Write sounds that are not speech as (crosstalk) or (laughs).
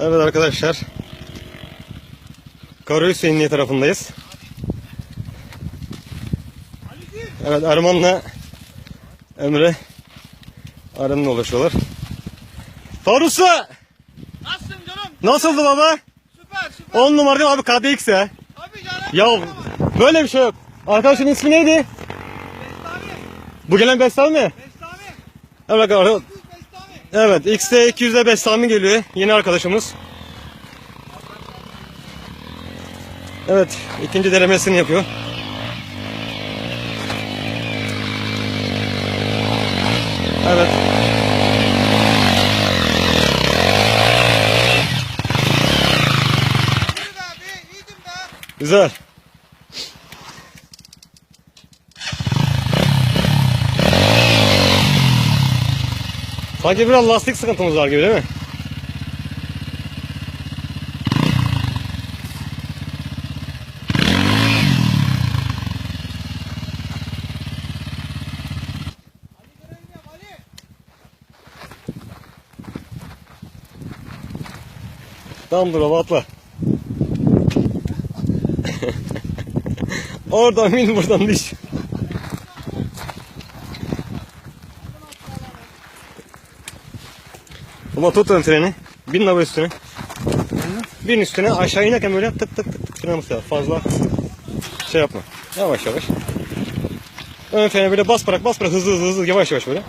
Evet arkadaşlar. Kara Hüseyinliği tarafındayız. Evet Erman'la Emre Arın'la ulaşıyorlar. Faruk Usta! Nasılsın canım? Nasıldı baba? Süper süper. 10 numara değil mi abi KDX ya. Abi canım. Ya böyle bir şey yok. Arkadaşın ismi neydi? Bestami. Bu gelen Bestami mi? Bestami. Evet, ar- Evet XT200'de Bestami geliyor. Yeni arkadaşımız. Evet ikinci denemesini yapıyor. Evet. Güzel. Sanki biraz lastik sıkıntımız var gibi değil mi? Tamam dur atla. (laughs) Oradan bin buradan düş. Ama tut ön freni. Bin lava üstüne. Bin üstüne aşağı inerken böyle tık tık tık tık frene. Fazla şey yapma. Yavaş yavaş. Ön frene böyle bas bırak bas bırak hızlı hızlı hızlı yavaş yavaş böyle.